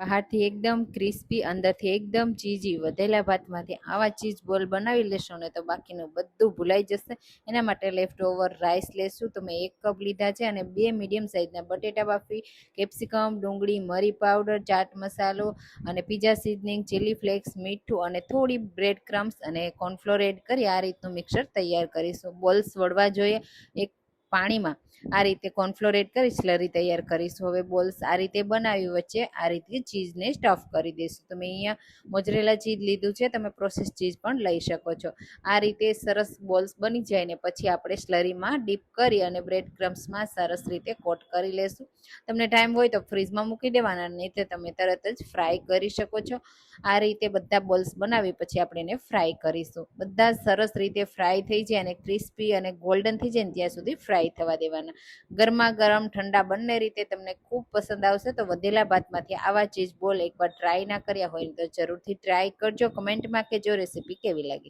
બહારથી એકદમ ક્રિસ્પી અંદરથી એકદમ ચીઝી વધેલા ભાતમાંથી આવા ચીઝ બોલ બનાવી લેશો ને તો બાકીનું બધું ભૂલાઈ જશે. એના માટે લેફ્ટ ઓવર રાઈસ લેશું. તો મેં એક કપ લીધા છે અને બે મીડિયમ સાઇઝના બટેટા બાફી કેપ્સિકમ ડુંગળી, મરી પાવડર ચાટ મસાલો અને પીઝા સિઝનિંગ ચીલી ફ્લેક્સ મીઠું અને થોડી બ્રેડ ક્રમ્સ અને કોર્નફ્લોર એડ કરી આ રીતનું મિક્સર તૈયાર કરીશું. બોલ્સ વળવા જોઈએ એક પાણીમાં. આ રીતે કોર્નફ્લોર કરી સ્લરી તૈયાર કરીશું. હવે બોલ્સ આ રીતે બનાવી વચ્ચે આ રીતે ચીઝને સ્ટફ કરી દઈશું. તો મેં અહીંયા મોજરેલા ચીઝ લીધું છે, તમે પ્રોસેસ ચીઝ પણ લઈ શકો છો. આ રીતે સરસ બોલ્સ બની જાય ને પછી આપણે સ્લરીમાં ડીપ કરી અને બ્રેડ ક્રમ્સમાં સરસ રીતે કોટ કરી લેશું. તમને ટાઈમ હોય તો ફ્રીજમાં મૂકી દેવાના, નહીં તો તમે તરત જ ફ્રાય કરી શકો છો. આ રીતે બધા બોલ્સ બનાવી પછી આપણે એને ફ્રાય કરીશું. બધા સરસ રીતે ફ્રાય થઈ જાય અને ક્રિસ્પી અને ગોલ્ડન થઈ જાય ત્યાં સુધી ફ્રાય થવા દેવાના. ગરમા ગરમ ઠંડા બંને રીતે તમને ખૂબ પસંદ આવશે, તો વધેલા ભાતમાંથી આવા ચીઝ બોલ એકવાર ટ્રાય ના કર્યા હોય તો જરૂરથી ટ્રાય કરજો. કમેન્ટમાં કે જો રેસીપી કેવી લાગી?